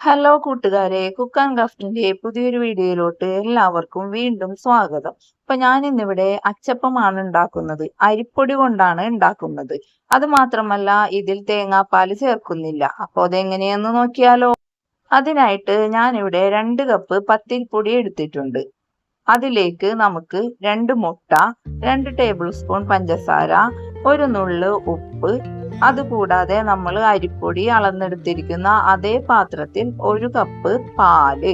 Hello കൂട്ടുകാരെ. Cook and ക്രാഫ്റ്റിന്റെ പുതിയൊരു വീഡിയോയിലോട്ട് എല്ലാവർക്കും വീണ്ടും സ്വാഗതം. അപ്പൊ ഞാൻ ഇന്നിവിടെ അച്ചപ്പമാണ് ഉണ്ടാക്കുന്നത്. അരിപ്പൊടി കൊണ്ടാണ് ഉണ്ടാക്കുന്നത്. അത് മാത്രമല്ല ഇതിൽ തേങ്ങാപ്പാൽ ചേർക്കുന്നില്ല. അപ്പോൾ അതെങ്ങനെയെന്ന് നോക്കിയാലോ? അതിനായിട്ട് ഇവിടെ രണ്ട് കപ്പ് പത്തിരിപ്പൊടി എടുത്തിട്ടുണ്ട്. അതിലേക്ക് നമുക്ക് രണ്ട് മുട്ട രണ്ട് ടേബിൾ സ്പൂൺ പഞ്ചസാര ഒരു നുള്ള് ഉപ്പ് അതുകൂടാതെ നമ്മൾ അരിപ്പൊടി അളന്നെടുത്തിരിക്കുന്ന അതേ പാത്രത്തിൽ ഒരു കപ്പ് പാൽ.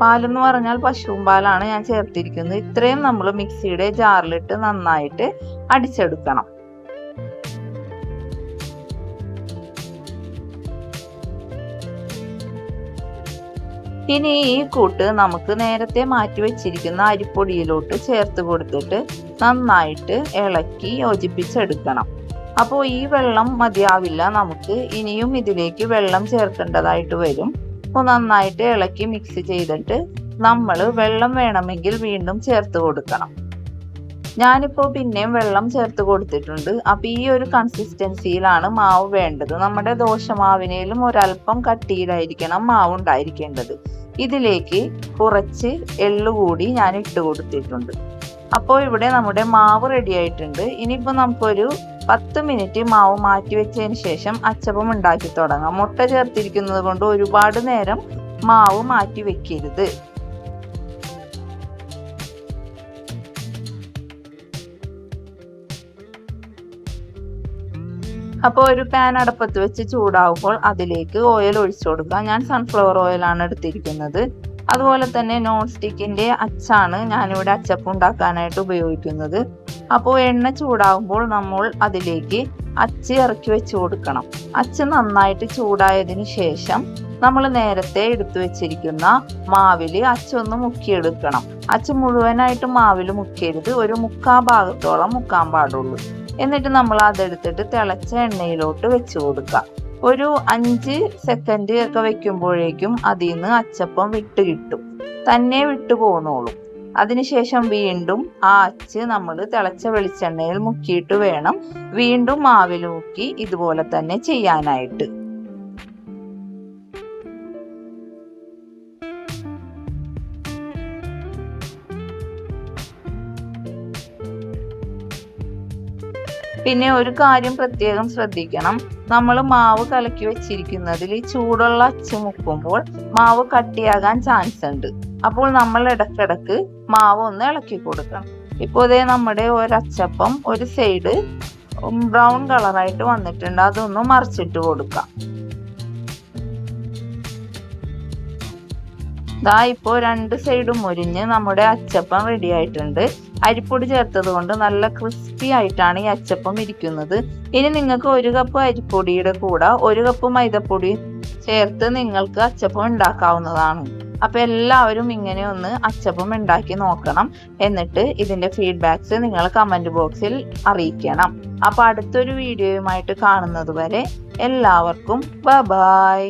പാലെന്ന് പറഞ്ഞാൽ പശുവും പാലാണ് ഞാൻ ചേർത്തിരിക്കുന്നത്. ഇത്രയും നമ്മൾ മിക്സിയുടെ ജാറിലിട്ട് നന്നായിട്ട് അടിച്ചെടുക്കണം. ഇനി ഈ കൂട്ട് നമുക്ക് നേരത്തെ മാറ്റി വെച്ചിരിക്കുന്ന അരിപ്പൊടിയിലോട്ട് ചേർത്ത് കൊടുത്തിട്ട് നന്നായിട്ട് ഇളക്കി യോജിപ്പിച്ചെടുക്കണം. അപ്പോൾ ഈ വെള്ളം മതിയാവില്ല നമുക്ക്. ഇനിയും ഇതിലേക്ക് വെള്ളം ചേർക്കേണ്ടതായിട്ട് വരും. അപ്പോൾ നന്നായിട്ട് ഇളക്കി മിക്സ് ചെയ്തിട്ട് നമ്മൾ വെള്ളം വേണമെങ്കിൽ വീണ്ടും ചേർത്ത് കൊടുക്കണം. ഞാനിപ്പോൾ പിന്നെയും വെള്ളം ചേർത്ത് കൊടുത്തിട്ടുണ്ട്. അപ്പോൾ ഈ ഒരു കൺസിസ്റ്റൻസിയിലാണ് മാവ് വേണ്ടത്. നമ്മുടെ ദോശമാവിനേലും ഒരല്പം കട്ടിയിലായിരിക്കണം മാവ് ഉണ്ടായിരിക്കേണ്ടത്. ഇതിലേക്ക് കുറച്ച് എള്ളു കൂടി ഞാൻ ഇട്ട് കൊടുത്തിട്ടുണ്ട്. അപ്പോൾ ഇവിടെ നമ്മുടെ മാവ് റെഡി ആയിട്ടുണ്ട്. ഇനിയിപ്പോൾ നമുക്കൊരു പത്ത് മിനിറ്റ് മാവ് മാറ്റി വെച്ചതിന് ശേഷം അച്ചപ്പം ഉണ്ടാക്കി തുടങ്ങാം. മുട്ട ചേർത്തിരിക്കുന്നത് കൊണ്ട് ഒരുപാട് നേരം മാവ് മാറ്റി വെക്കരുത്. അപ്പോൾ ഒരു പാൻ അടപ്പത്ത് വെച്ച് ചൂടാവുമ്പോൾ അതിലേക്ക് ഓയിൽ ഒഴിച്ചു കൊടുക്കുക. ഞാൻ സൺഫ്ലവർ ഓയിലാണ് എടുത്തിരിക്കുന്നത്. അതുപോലെ തന്നെ നോൺ സ്റ്റിക്കിന്റെ അച്ചാണ് ഞാനിവിടെ അച്ചപ്പം ഉണ്ടാക്കാനായിട്ട് ഉപയോഗിക്കുന്നത്. അപ്പോൾ എണ്ണ ചൂടാകുമ്പോൾ നമ്മൾ അതിലേക്ക് അച്ച് ഇറക്കി വെച്ച് കൊടുക്കണം. അച്ച് നന്നായിട്ട് ചൂടായതിന് ശേഷം നമ്മൾ നേരത്തെ എടുത്തു വെച്ചിരിക്കുന്ന മാവിൽ അച്ചൊന്ന് മുക്കിയെടുക്കണം. അച്ച് മുഴുവനായിട്ട് മാവിൽ മുക്കരുത്. ഒരു മുക്കാ ഭാഗത്തോളം മുക്കാൻ പാടുള്ളൂ. എന്നിട്ട് നമ്മൾ അതെടുത്തിട്ട് തിളച്ച എണ്ണയിലോട്ട് വെച്ച് കൊടുക്കാം ഒരു അഞ്ച് സെക്കൻഡ് ഒക്കെ വെക്കുമ്പോഴേക്കും അതിൽ നിന്ന് അച്ചപ്പം വിട്ട് കിട്ടും. തന്നെ വിട്ടു പോന്നോളും. അതിനുശേഷം വീണ്ടും ആ അച്ച് നമ്മൾ തിളച്ച വെളിച്ചെണ്ണയിൽ മുക്കിയിട്ട് വേണം വീണ്ടും മാവിൽ മുക്കി ഇതുപോലെ തന്നെ ചെയ്യാനായിട്ട്. പിന്നെ ഒരു കാര്യം പ്രത്യേകം ശ്രദ്ധിക്കണം. നമ്മൾ മാവ് കലക്കി വെച്ചിരിക്കുന്നതിൽ ചൂടുള്ള അച്ച് മുക്കുമ്പോൾ മാവ് കട്ടിയാകാൻ ചാൻസ് ഉണ്ട്. അപ്പോൾ നമ്മൾ ഇടക്കിടക്ക് മാവ് ഒന്ന് ഇളക്കി കൊടുക്കണം. ഇപ്പോൾ ഇതേ നമ്മുടെ ഒരച്ചപ്പം ഒരു സൈഡ് ബ്രൗൺ കളറായിട്ട് വന്നിട്ടുണ്ട്. അതൊന്ന് മറിച്ചിട്ട് കൊടുക്കാം. ദാ ഇപ്പോൾ രണ്ട് സൈഡും മുരിഞ്ഞ് നമ്മുടെ അച്ചപ്പം റെഡി ആയിട്ടുണ്ട്. അരിപ്പൊടി ചേർത്തത് കൊണ്ട് നല്ല ക്രിസ്പി ആയിട്ടാണ് ഈ അച്ചപ്പം ഇരിക്കുന്നത്. ഇനി നിങ്ങൾക്ക് ഒരു കപ്പ് അരിപ്പൊടിയുടെ കൂടെ ഒരു കപ്പ് മൈദപ്പൊടി ചേർത്ത് നിങ്ങൾക്ക് അച്ചപ്പം ഉണ്ടാക്കാവുന്നതാണ്. അപ്പൊ എല്ലാവരും ഇങ്ങനെ ഒന്ന് അച്ചപ്പം ഉണ്ടാക്കി നോക്കണം. എന്നിട്ട് ഇതിന്റെ ഫീഡ്ബാക്ക്സ് നിങ്ങൾ കമന്റ് ബോക്സിൽ അറിയിക്കണം. അപ്പൊ അടുത്തൊരു വീഡിയോയുമായിട്ട് കാണുന്നത് വരെ എല്ലാവർക്കും ബൈ